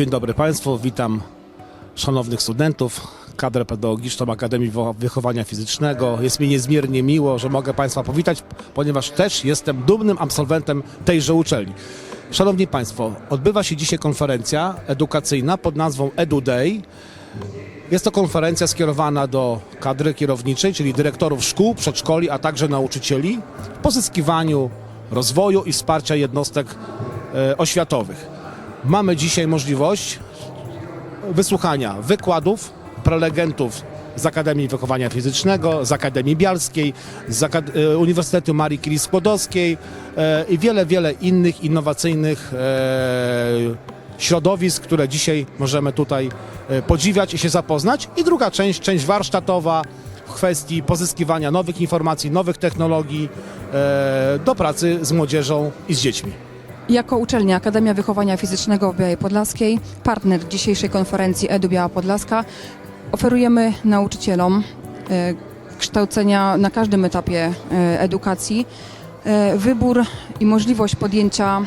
Dzień dobry Państwu, witam szanownych studentów, kadrę pedagogiczną Akademii Wychowania Fizycznego. Jest mi niezmiernie miło, że mogę Państwa powitać, ponieważ też jestem dumnym absolwentem tejże uczelni. Szanowni Państwo, odbywa się dzisiaj konferencja edukacyjna pod nazwą EduDay. Jest to konferencja skierowana do kadry kierowniczej, czyli dyrektorów szkół, przedszkoli, a także nauczycieli w pozyskiwaniu rozwoju i wsparcia jednostek e, oświatowych. Mamy dzisiaj możliwość wysłuchania wykładów prelegentów z Akademii Wychowania Fizycznego, z Akademii Bialskiej, z Akad- e, Uniwersytetu Marii Curie Skłodowskiej e, i wiele, wiele innych innowacyjnych e, środowisk, które dzisiaj możemy tutaj e, podziwiać i się zapoznać. I druga część, część warsztatowa w kwestii pozyskiwania nowych informacji, nowych technologii e, do pracy z młodzieżą i z dziećmi. Jako uczelnia Akademia Wychowania Fizycznego w Białej Podlaskiej, partner dzisiejszej konferencji EDU Biała Podlaska, oferujemy nauczycielom e, kształcenia na każdym etapie e, edukacji e, wybór i możliwość podjęcia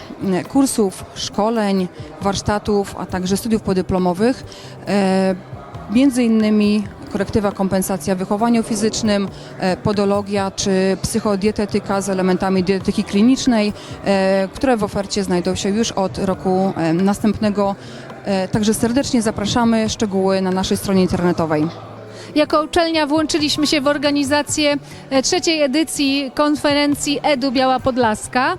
kursów, szkoleń, warsztatów, a także studiów podyplomowych. Między innymi korektywa kompensacja w wychowaniu fizycznym, e, podologia czy psychodietetyka z elementami dietetyki klinicznej, e, które w ofercie znajdą się już od roku e, następnego. Także serdecznie zapraszamy, szczegóły na naszej stronie internetowej. Jako uczelnia włączyliśmy się w organizację trzeciej edycji konferencji EDU Biała Podlaska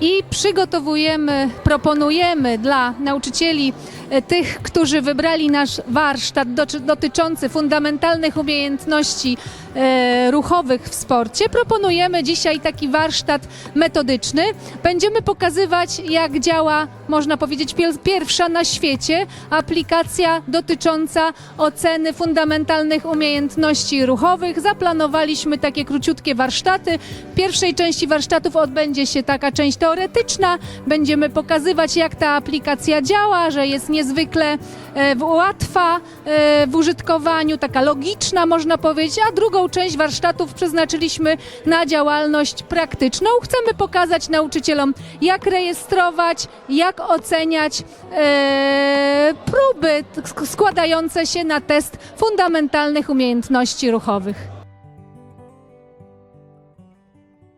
i przygotowujemy, proponujemy dla nauczycieli, e, tych, którzy wybrali nasz warsztat dotyczący fundamentalnych umiejętności e, ruchowych w sporcie, proponujemy dzisiaj taki warsztat metodyczny. Będziemy pokazywać, jak działa, można powiedzieć, pier- pierwsza na świecie aplikacja dotycząca oceny fundamentalnych umiejętności ruchowych. Zaplanowaliśmy takie króciutkie warsztaty. W pierwszej części warsztatów odbędzie się taka część teoretyczna. Będziemy pokazywać, jak ta aplikacja działa, że jest niezwykle e, łatwa e, w użytkowaniu, taka logiczna, można powiedzieć, a drugą część warsztatów przeznaczyliśmy na działalność praktyczną. Chcemy pokazać nauczycielom, jak rejestrować, jak oceniać e, próby składające się na test fundamentalnych umiejętności ruchowych.